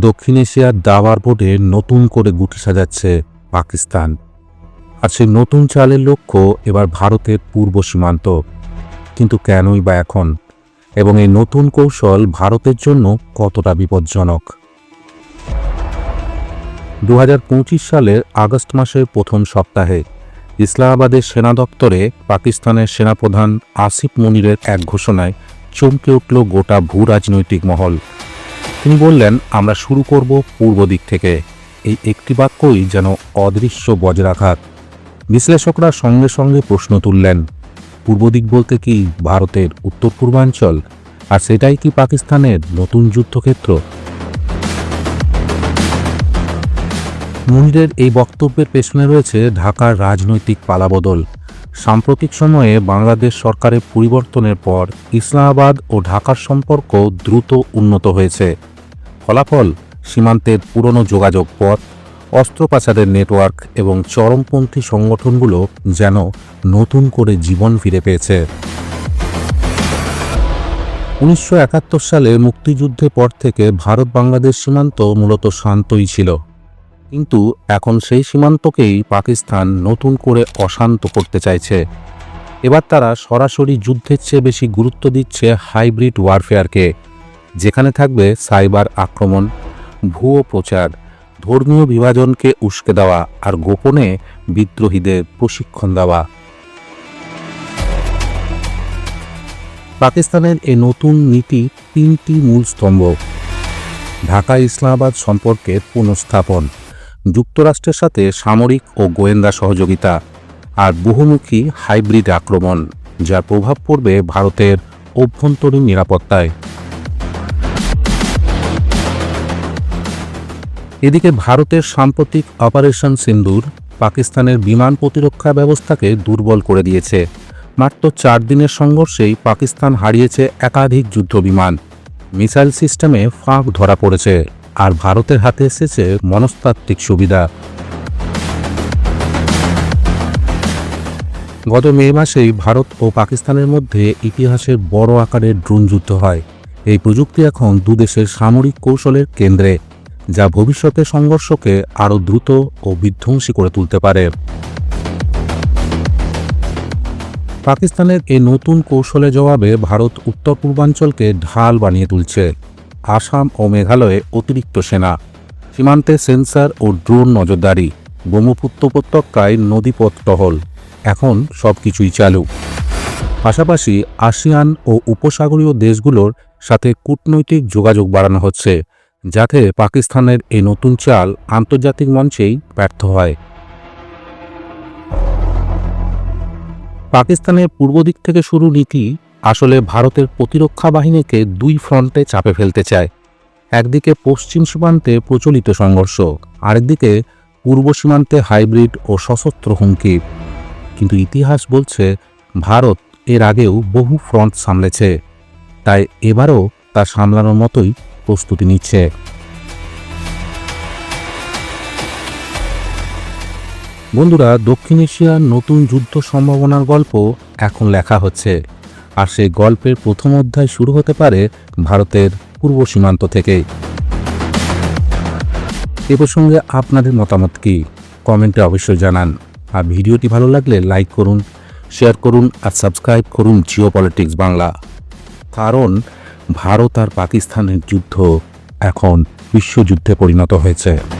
দক্ষিণ এশিয়ার দাবার বোর্ডে নতুন করে গুটি সাজাচ্ছে পাকিস্তান। আর সেই নতুন চালের লক্ষ্য এবার ভারতের পূর্ব সীমান্ত। কিন্তু কেনই বা এখন? এবং এই নতুন কৌশল ভারতের জন্য কতটা বিপজ্জনক? দু হাজার পঁচিশ সালের আগস্ট মাসের প্রথম সপ্তাহে ইসলামাবাদের সেনা দপ্তরে পাকিস্তানের সেনাপ্রধান আসিফ মনিরের এক ঘোষণায় চমকে উঠল গোটা ভূ রাজনৈতিক মহল। তিনি বললেন, আমরা শুরু করব পূর্ব দিক থেকে। এই একটি বাক্যই যেন অদৃশ্য বজ্রাঘাত। বিশ্লেষকরা সঙ্গে সঙ্গে প্রশ্ন তুললেন, পূর্ব দিক বলতে কি ভারতের উত্তর পূর্বাঞ্চল, আর সেটাই কি পাকিস্তানের নতুন যুদ্ধক্ষেত্র? মুনিরের এই বক্তব্যের পেছনে রয়েছে ঢাকার রাজনৈতিক পালাবদল। সাম্প্রতিক সময়ে বাংলাদেশ সরকারের পরিবর্তনের পর ইসলামাবাদ ও ঢাকার সম্পর্ক দ্রুত উন্নত হয়েছে। ফলাফল, সীমান্তের পুরনো যোগাযোগ পথ, অস্ত্র পাচারের নেটওয়ার্ক এবং চরমপন্থী সংগঠনগুলো যেন নতুন করে জীবন ফিরে পেয়েছে। উনিশশো একাত্তর সালে মুক্তিযুদ্ধের পর থেকে ভারত বাংলাদেশ সীমান্ত মূলত শান্তই ছিল। কিন্তু এখন সেই সীমান্তকেই পাকিস্তান নতুন করে অশান্ত করতে চাইছে। এবার তারা সরাসরি যুদ্ধের চেয়ে বেশি গুরুত্ব দিচ্ছে হাইব্রিড ওয়ারফেয়ারকে, যেখানে থাকবে সাইবার আক্রমণ, ভুয়ো প্রচার, ধর্মীয় বিভাজনকে উস্কে দেওয়া আর গোপনে বিদ্রোহীদের প্রশিক্ষণ দেওয়া। পাকিস্তানের এই নতুন নীতি তিনটি মূল স্তম্ভ। ঢাকা ইসলামাবাদ সম্পর্কের পুনঃস্থাপন। যুক্তরাষ্ট্রের সাথে সামরিক ও গোয়েন্দা সহযোগিতা আর বহুমুখী হাইব্রিড আক্রমণ, যার প্রভাব পড়বে ভারতের অভ্যন্তরীণ নিরাপত্তায়। এদিকে ভারতের সাম্প্রতিক অপারেশন সিন্দুর পাকিস্তানের বিমান প্রতিরক্ষা ব্যবস্থাকে দুর্বল করে দিয়েছে। মাত্র চার দিনের সংঘর্ষেই পাকিস্তান হারিয়েছে একাধিক যুদ্ধ বিমান মিসাইল সিস্টেমে ফাঁক ধরা পড়েছে। আর ভারতের হাতে এসেছে মনস্তাত্ত্বিক সুবিধা। গত মে মাসেই ভারত ও পাকিস্তানের মধ্যে ইতিহাসের বড় আকারের ড্রোন যুদ্ধ হয়। এই প্রযুক্তি এখন দুদেশের সামরিক কৌশলের কেন্দ্রে, যা ভবিষ্যতে সংঘর্ষকে আরও দ্রুত ও বিধ্বংসী করে তুলতে পারে। পাকিস্তানের এই নতুন কৌশলে জবাবে ভারত উত্তর পূর্বাঞ্চলকে ঢাল বানিয়ে তুলছে। আসাম ও মেঘালয়ে অতিরিক্ত সেনা। সীমান্তে সেন্সার ও ড্রোন নজরদারি, ব্রহ্মপুত্র উপত্যকায় নদীপথ টহল। এখন সব কিছুই চালু। পাশাপাশি আসিয়ান ও উপসাগরীয় দেশগুলোর সাথে কূটনৈতিক যোগাযোগ বাড়ানো হচ্ছে, যাতে পাকিস্তানের এই নতুন চাল আন্তর্জাতিক মঞ্চেই ব্যর্থ হয়। পাকিস্তানের পূর্ব দিক থেকে শুরু নীতি আসলে ভারতের প্রতিরক্ষা বাহিনীকে দুই ফ্রন্টে চাপে ফেলতে চায়। একদিকে পশ্চিম সীমান্তে প্রচলিত সংঘর্ষ, আরেকদিকে পূর্ব সীমান্তে হাইব্রিড ও সশস্ত্র হুমকি। কিন্তু ইতিহাস বলছে, ভারত এর আগেও বহু ফ্রন্ট সামলেছে, তাই এবারও তা সামলানোর মতোই প্রস্তুতি নিচ্ছে। বন্ধুরা, দক্ষিণ এশিয়ার নতুন যুদ্ধ সম্ভাবনার গল্প এখন লেখা হচ্ছে। আর সেই গল্পের প্রথম অধ্যায় শুরু হতে পারে ভারতের পূর্ব সীমান্ত থেকে। এ প্রসঙ্গে আপনাদের মতামত কি? কমেন্টে অবশ্যই জানান। আর ভিডিওটি ভালো লাগলে লাইক করুন, শেয়ার করুন আর সাবস্ক্রাইব করুন জিও পলিটিক্স বাংলা। কারণ ভারত আর পাকিস্তানের যুদ্ধ এখন বিশ্বযুদ্ধে পরিণত হয়েছে।